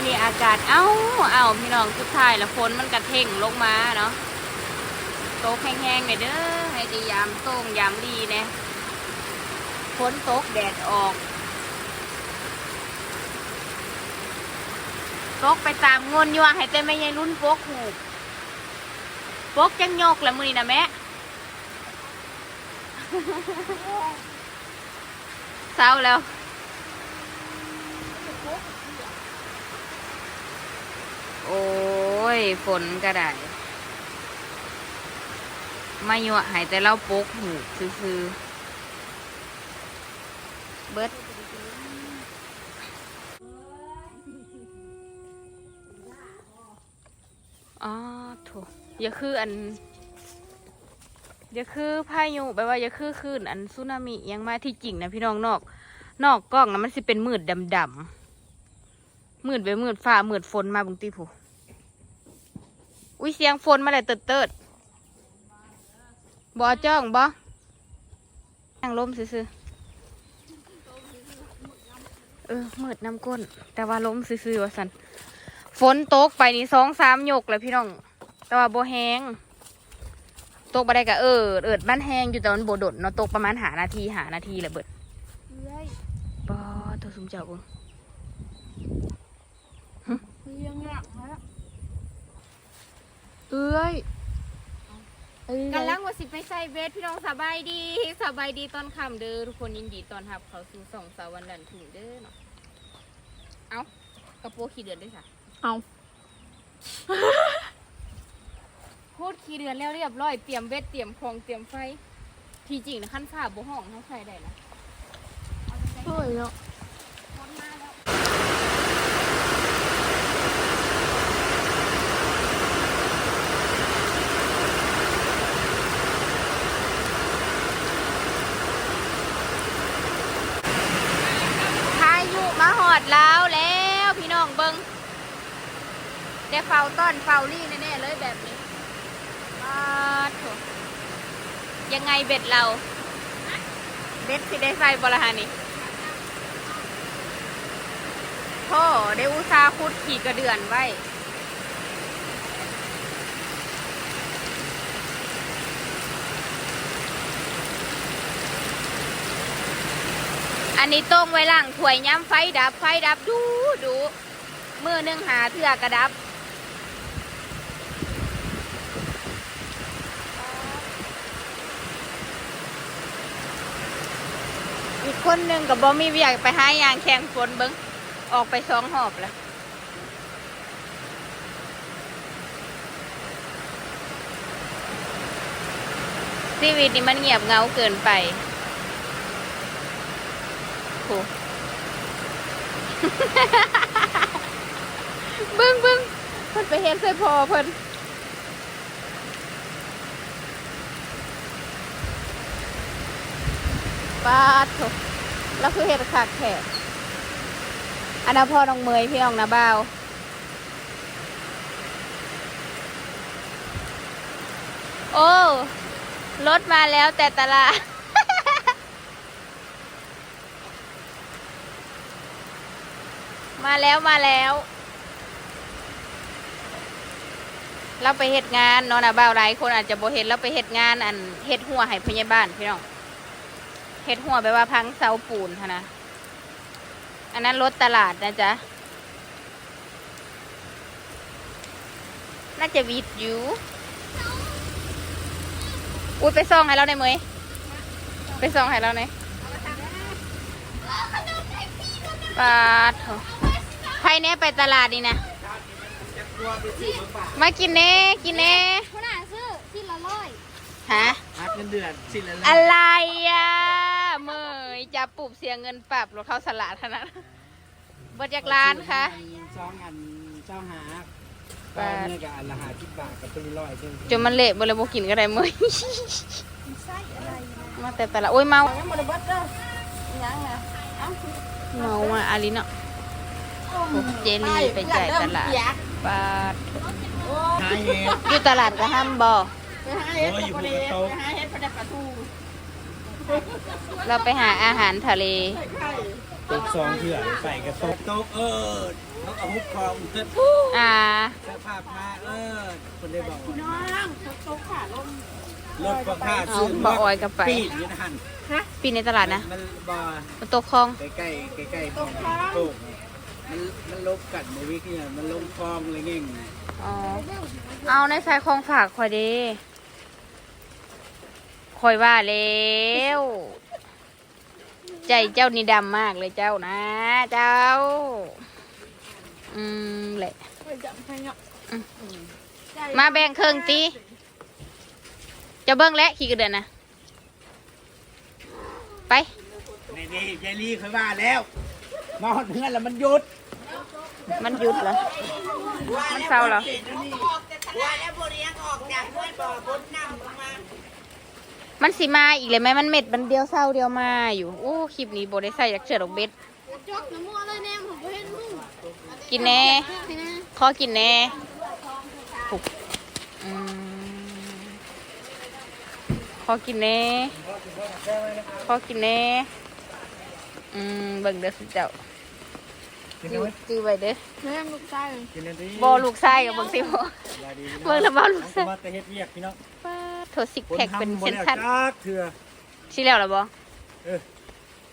อนี้อากาศเอ้าเอ้าพี่น้องสุดท้ายแล้วฝนมันกระเท่งลงมาเนาะตกแห้งๆเลยเด้อให้ดียามโต้งยามดีเนี่ยฝนตกแดดออกตกไปตามงนยู่อะให้แต่ไม่ยังรุ่นปกหูปกจังยกละมือนี้นะแม่เศร้าแล้ว โอ้ย ฝนก็ได้มายู่หายแต่เราปกหูซื้อเบิดอ๋อโถอย่าคืออันอย่าคือพายุแปลว่าอย่าคือคลื่นอันสึนามิยังมาที่จริงนะพี่น้องนอก นอกกล้องนะมันสิเป็นมืดดำๆมืดไปมืดฟ้ามืดฝนมาบุงตีผู้ อุ้ยเสียงฝนมาเลยเติดเติดๆบอจ้องบอนั่งลมซื่อๆเออมืดน้ำก้น แต่ว่าล้มซื่อๆว่าสันฝนตกไปนี่สองสามหยกเลยพี่น้อง แต่ว่าโบแห้งตกไปได้กะเออเอิดมันแห้งอยู่แต่มันโบดดเนาะตกประมาณหานาทีหานาทีแหละเบิดเลื่อยปอตัวสุมเจ้าเบุงเลี้ยงหลักฮะ เอ้ยเอ้ยกันลังว่าสิไปใส่เบสพี่น้องสบายดีสบายดีตอนค่ำเด้อทุกคนยินดีตอนรับเขาสู่สองสาววันดันถึงเด้อเนาะเอากระโปรงขี้เดือนด้วยค่ะเอาพูดขี้เดือนแล้วเรียบร้อยเตรียมเบสเตรียมคองเตรียมไฟ ที่จริงนะขั้นฝ้าบ่ห้องเขาใส่ได้นะ เฮ้ยเนาะ พายุมาหอ ดแล้วแล้วพี่น้องเบิงเดี๋ยวเฝ้าต้อนเฝ้ารี่แน่ๆเลยแบบนี้ปาดโถยังไงเบ็ดเรา เบ็ดสิได้ใส่บละฮานี่โธ่ได้อุตสาห์คุดขี่กระเดือนไว้ อันนี้ต้มไว้ล่างถวยย้ำไฟดับไฟดับดูดูมือนึ่งหาเถื่อกระดับอีกคนหนึ่งกับบอมีเวียกไปหายางแข่งฝนเบิงออกไปสองหอบแล้วชีวิตนี้มันเงียบเงาเกินไป โหเบิ้งบิ้งเพิ่นไปเห็นใส่พอเพิ่นปาดโถแล้วคือเห็ดขาดแขกอันนั้นพ่อน้องเมยพี่น้องนะบ่าวโอ้ รถมาแล้วแต่ตลาด มาแล้วมาแล้ว เราไปเฮ็ดงานเนาะนะบ่าวหลายคนอาจจะบ่เห็นเราไปเฮ็ดงานอันเฮ็ดหัวให้พยาบาลพี่น้องเฮ็ดหัวแปลว่าพังเสาปูนนะ อันนั้นรถตลาดนะจ๊ะ น่าจะวิดอยู่ อุ้ยไปซ่องให้เราได้ไหมไปซ่องให้เราหน่อยปาดโถใค รเนี้ยไปตลาดนี่นะมากินเน่กินเน่ขนาดซื้อที่ละร้อยฮะพักเงินเดือนสิละอะไรอะเมยจะปลูบเสียเงินปรับรถเข้าสลัดขนาดเบิดจากร้านคะสองอันเจ้าหาป้าเนื้อกับอันละหาที่บาทกับตัวร้อยเช่นจนมันเละบริโภกินก็ได้เมยไส้อะไรนะมาแต่แต่ละโอ้ยเมายังบ่ได้เบิดเด้อยังนะเอ้าเมามาอาลิเนาะ โอ้เจลีไปจ่ายตลาดปาดหาเห็ดอยู่ตลาดก็ห้ามบอไปหาเฮ็ดก็บ่ได้ไปหาเฮ็ดบ่ได้ปลาทูเราไปหาอาหารทะเลตกสองเถื่อใส่กระตกตกเออแล้วก็ฮุบคองเกิดอ่าสภาพมาเออคนได้บอกน้องตกขาลมรถก็ค่าเอาซื้อบ่ออยกับไปปีนอยืนหันปีในตลาดนะมันบ่มันตกคลองใกล้ใกล้ใกล้ใกล้ๆตกตก มันมันลบกัดมาวิกเนี่ยมันลงคลองอะไรเงี้ยอ๋อ เอาในสายคลองฝากคอยเดีคอยว่าแล้วใจเจ้านี่ดำมากเลยเจ้านะ เจ้า อืมแหละไปจับให้เนาะมาแบ่งเครื่องตีจะเบิ้งและขี่กระเดือนนะไปนี่นี่ยายลีเคยว่าแล้ว มาหอดเพื่อนแล้วมันหยุด มันหยุดเหรอ มันเศร้าเหรอมันสิมาอีกเลยไหมมันเม็ดมันเดียวเศร้าเดียวมาอยู่โอ้คลิปนี้โบได้ใส่จากเชือดอกเบ็ดกินแน่ขอกินแน่ผูกขอกินแน่ขอกินแน่อืมเบิ่งเด้อสิเจ้า กินจื้อไหมจื้อไว้เด้อแม่ลูกชายเลยกินอันนี้บอลูกชายกับเบิ่งสิบ่เบิ่งแล้วบ่ลูกชายมาแต่เฮ็ดเวียกพี่น้องป้าดโทรซิกแพคเป็นเส้นชัชัดนเถื่อชิแล้วเหรอบ่เออ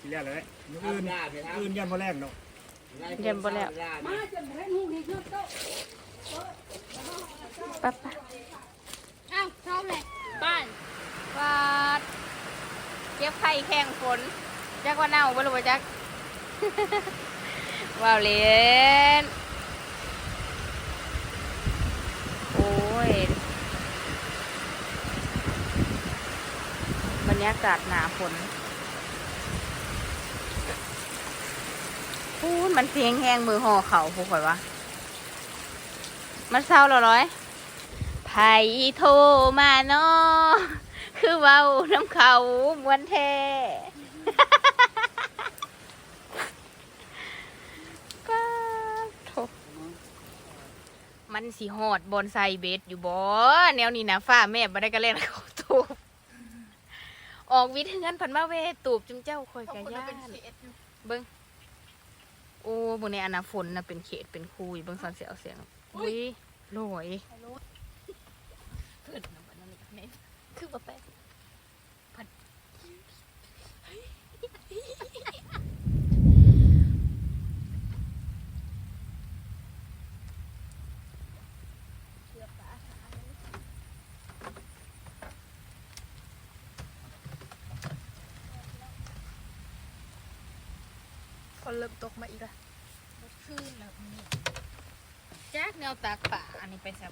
ทีแรกเลยมื้ออื่นมื้ออื่นยันบ่แรงเนาะเยี่ยมบ่แล้วป้าป้าอ้าวชอบเลยบ้านวาดเก็บไข่แข่งฝนจักว่าเน่าบ่รู้ว่าจัก ว้าวเลนโอ้ย บรรยากาศหนาฝนพูดมันเสียงแห้งมือห่อเขาพูดข่อยวะ มันเศร้าแล้วร้อยไผโทรมาเนาะคือเว้าน้ำเขามวนแท้ ป้าดโถ มันสีหอดบอนไซเบสอยู่บ่แนวนี้นะฝ้าแม่บ่ได้ก็เล่นเขาตูบออกวิทย์เงินพันมาเวตูบจุงเจ้าคอยกะย่านเบิ้งโอ้บนในอนาฝนนะเป็นเขตเป็นคุยเบิ้งซอนเสียเอาเสียงอุ้ยโหลยเพิ่นน่ะบัดนั้นนี่คือบ่แป เริ่มตกมาอีกละขึ้นแล้วนี่แจ๊กแนวตากป่าอันนี้ไปแซ่บ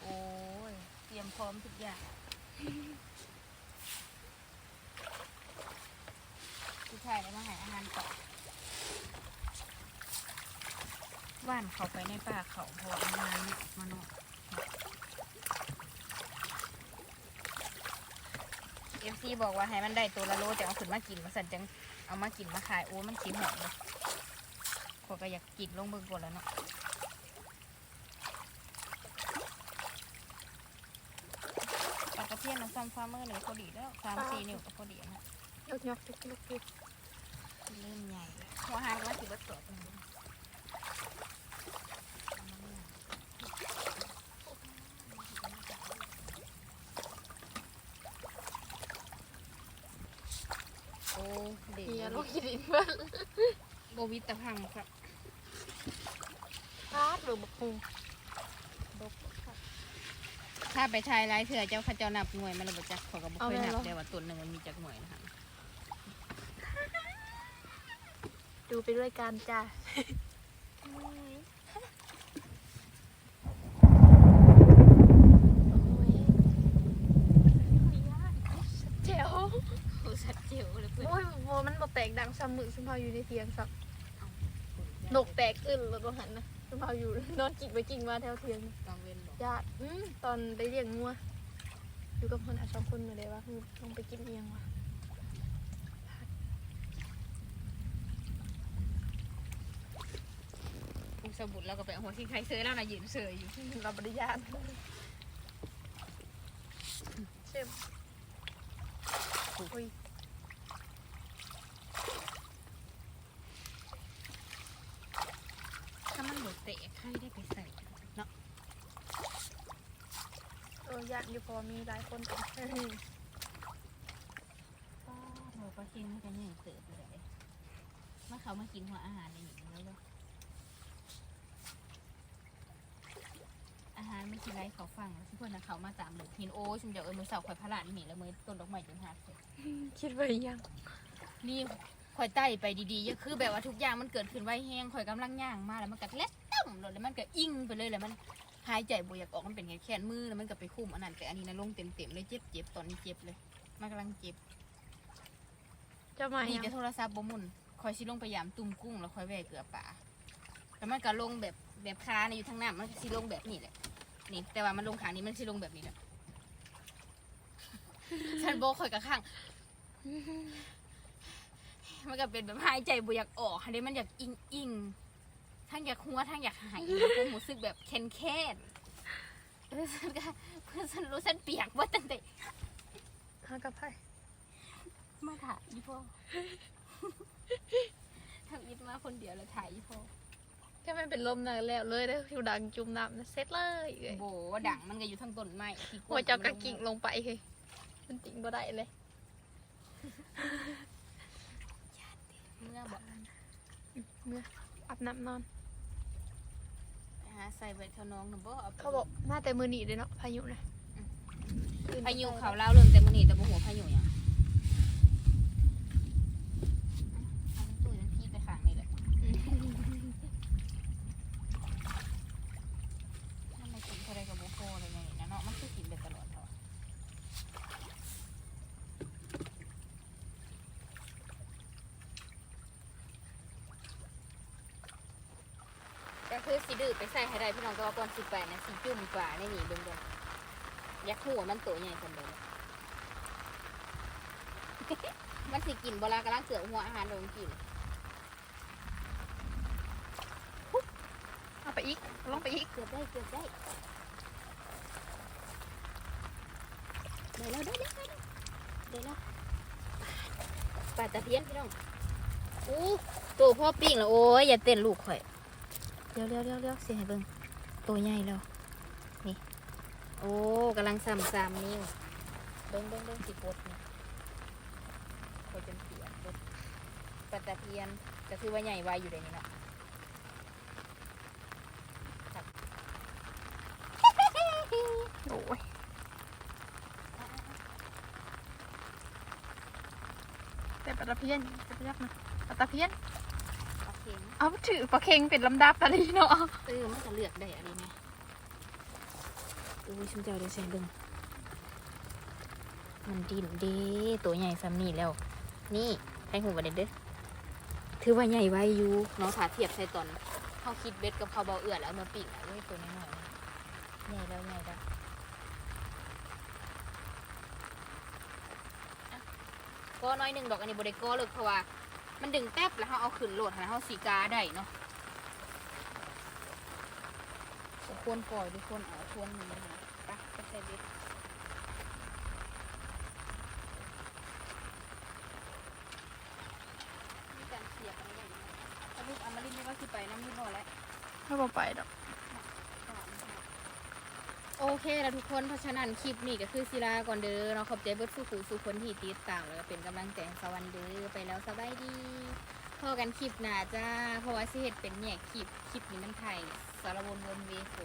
โอ้ย เตรียมพร้อมทุกอย่างผู้ชายได้มาหาอาหารก่อนว่านเขาไปในป่าเขาเพราะว่ามันนานมานอก เอฟซีบอกว่าให้มันได้ตัวละโลจะเอาขึ้นมากินมาสั่นจังเอามากินมาขายโอ้มันสีหอมเลยขอยก็อยากกินลงเบิ่งก่อนแล้วเนาะปากกระเทียมน้ำซ้ำฟ้ามือหนึ่งพอดีแล้วสามสี่นิ้วก็พอดีนะยกยกยกยกยกเริ่มใหญ่แล้วหัวหางก็ถือว่าสดโอ้เด็ก เฮียลูกกินเพื่อน โบวิตพังครับพาดหรือบักฮุงถ้าไปชายไร้เถื่อเจ้าข้าเจ้านับหน่วยมันระเบิดจักเขาก็บอกเคยนับเดียวว่าตัวหนึ่งมันมีจักหน่วยนะคะดูไปด้วยกันจ้าเจ๋ว โอ้สัตว์เจียวเลยเพื่อน โอ้ยโมมันบ่แต กดังซ้ำมือซ้ำเฮาอยู่ในเตียงสักนกแตกอึนแล้วก็หันนะซ้ำเฮาอยู่นอนจิกไปจิกมาแถวเตียงกลางเว้นบอกญาติอืมตอนได้เลี้ยงงัวอยู่กับคนอาสองคนมาเลยว่าต้องไปกินเอียงวะอุสบุตรเราก็ไปเอาหัวที่ใครเซอแล้วนะยืนเซออยู่เราบริญาตเชื่อถูกอุ้ย ถ้ามันหมดเตะ ใครได้ไปใส่เนาะเออยากอยู่พอมีหลายคนกันก็เราก็คิดว่ากันยังเติบเลยเมื่อเขามากินหัวอาหารในอย่างนี้แล้วเนาะอาหารไม่คิดไรเขาฟังแล้วทุกคนนะเขามาตามหลูกเห็นโอ้ชุมเดียวเออมือเสาข่อยพระลานนี่แล้วมือต้นดอกไม้จนหักเลยคิดไว้ยังนี่ข่อยไต่ไปดีๆก็คือแบบว่าทุกอย่างมันเกิดขึ้นไวแห้งข่อยกำลังย่างมาแล้วมันก็เล็ด ต่ำลงแล้วมันก็อิ่งไปเลยแล้วมันหายใจบ่อยากออกมันเป็นแค่แขนมือแล้วมันก็ไปคุ้มอันนั้นแต่อันนี้นะลงเต็มๆเลยเจ็บเจ็บๆตอนนี้เจ็บเลย มันกำลังเจ็บเจะมานี่ยังแต่โทรศัพท์บ่หมุนข่อยสิลงไปยามตุ่มกุ้งแล้วข่อยแหวกเกลือป่าแล้วมันก็ลงแบบแบบคาในอยู่ทางหน้ามันก็สิลงแบบนี้แหละนี่ แต่ว่ามันลงขางนี้มันสิลงแบบนี้แหละฉันโบข่อยกับข้าง มันก็เป็นแบบหายใจบ่อยากออกอันนี้มันอยากอิงอิง ทั้งอยากหัวทั้งอยากหายแล้วก็รู้สึกแบบแค้นแค้นๆเออฉันก็เพื่อนฉันรู้ฉันเปียกว่าตั้งแต่หากับไพ่มาถ่ายอีพ่อทำอิดมาคนเดียวแล้วถ่ายอีพ่อแค่ไม่เป็นลมนะแล้วเลยได้อผิวดังจุ่มน้ำนะเซ็ตเลยเอ้ยโบดังมันก็อยู่ทั้งต้นไม้ที่หัวเจ้ากระกิ่งลงไปเฮ้ยมันจริงบ่ได้เลยเมื่อบอกเมื่ออาบน้ำนอน หาใส่ไว้เท่าน้องหนูบ่เอาไปเขาบอกมาแต่มือหนีเลยเนาะพายุนะพายุเขาเล่าเรื่องแต่มื้อนี้แต่บ่หัวพายุหยังเอามันตุ้ยมันพี่ไปข้างนี่แหละถ้าไม่กินเท่าไรกับบ่พอเลยไงนะเนาะมันคือกินไปตลอดเท่า ก็คือสีดื้อไปใส่ให้ได้พี่น้องก็ว่าก่อนสิไปนะสีจุ่มกว่าในนี่เบิ่งเบิ่งอยากหัวมันตัวใหญ่คนเดียวมันสิกินเวลากำลังเสือหัวอาหารโดนกินเอาไปอีกลงไปอีกเกือบได้เกือบได้ได้แล้วได้แล้วได้แล้วได้แล้วปลาตะเพียนพี่น้องอู้ตัวพ่อปิ้งแล้วโอ้ยอย่าเต้นลูกข่อย เร็วเร็วเร็วเร็วเสียให้เบิ่งตัวใหญ่แล้วนี่โอ้กำลังซ้ำซ้ำนิ้วเบิ่งเบิ่งเบิ่งสิปดนี่ปดจนเปียกปดปลาตะเพียนก็คือว่าใหญ่ไวอยู่ในนี้เนาะโอ้ยแต่ปลาตะเพียนปลาตะเพียนนะปลาตะเพียน เคนะเอาถือปลาเค็งเป็นลำดับอะไรเนาะเออมันก็เลือกได้อะไรไงอุ้ยชุมเจ้าเดี๋ยวแซงเบิ่งมันดินด้ตัวใหญ่ซ้ำนี่แล้ว นี่ให้หูวันเด็ดเด้อถือว่าใหญ่ไว้อยู่เน้องถาเทียบใส่ตอนเขาคิดเบ็ดกับเขาเบาเอื่อแล้วมาปีกเว้ยตัวน้อยๆนี่ใหญ่แล้วใหญ่แล้วก็น้อยหนึ่งดอกอันนี้บริโก้เลยเพราะว่า มันดึงแป๊บแล้วเขาเอาขึ้นโหลดแล้วเขาสีกาได้เนาะควรปล่อยทุกคนเอาควรมันนะไปไปใส่เบ็ดมีการเสียบอะไรอย่างเงี้ยถ้าลูกอามารินไม่ว่าสิไปน้ำมือพอแล้วไม่บอกไปดอก โอเคแล้วทุกคนเพราะฉะนั้นคลิปนี้ก็คือศิลาก่อนเด้อเนาะขอบใจเบิร์ดสู้ขู่สู้คนที่ติดตามแล้วก็เป็นกำลังใจสวันเด้อไปแล้วสบายดีพอกันคลิปหน้าจ้าเพราะว่าสิเหตุเป็นเนี่ยคลิปคลิปนี้มันไทยสารวนวนเวสุ